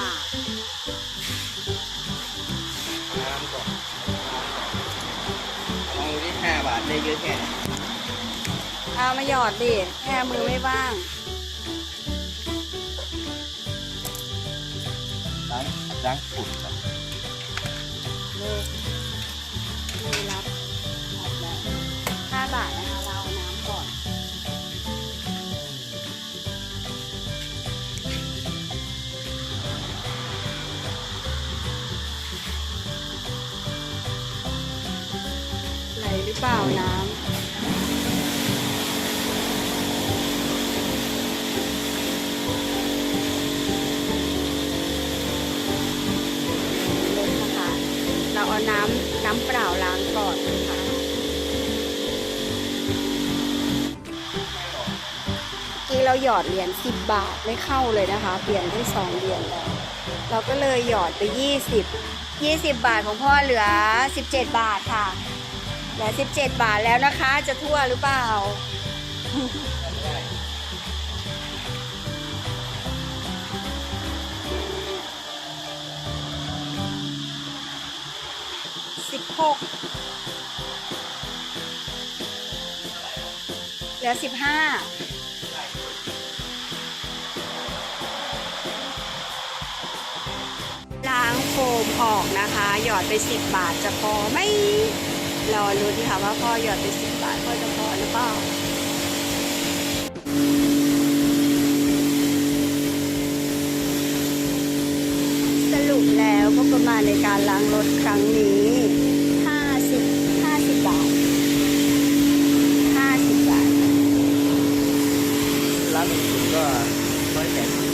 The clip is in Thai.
น้ำก่อนลองนี่ห้าบาทได้เยอะแค่ไหนเอามาหยอดดิแค่มือไม่ว่างล้างล้งฝุ่นเลยรับออกแล้วห้าบาท รือเปล่าน้ำเลยนะคะ เราเอาน้ำน้ำเปล่าล้างก่อนนะคะเมื่อกี้เราหยอดเหรียญ10 บาทไม่เข้าเลยนะคะ เปลี่ยนได้สองเหรียญแล้วเราก็เลยหยอดไป 20 20 บาทของพ่อเหลือ 17 บาทค่ะ ลือ17 บาทแล้วนะคะ จะทั่วหรือเปล่าสิบหกเหลือสิบห้าล้างโฟมออกนะคะ หยอดไปสิบบาทจะพอไหม รอรุ้นค่ะว่าพ่อหยอดไปสิบบาทพ่อจะพอหรือเปล่าสรุปแล้วก็ประมาณในการล้างรถครั้งนี้ห้าสิบห้าสิบบาทห้าสินหนึ่งก็ร้อยแปดสิบ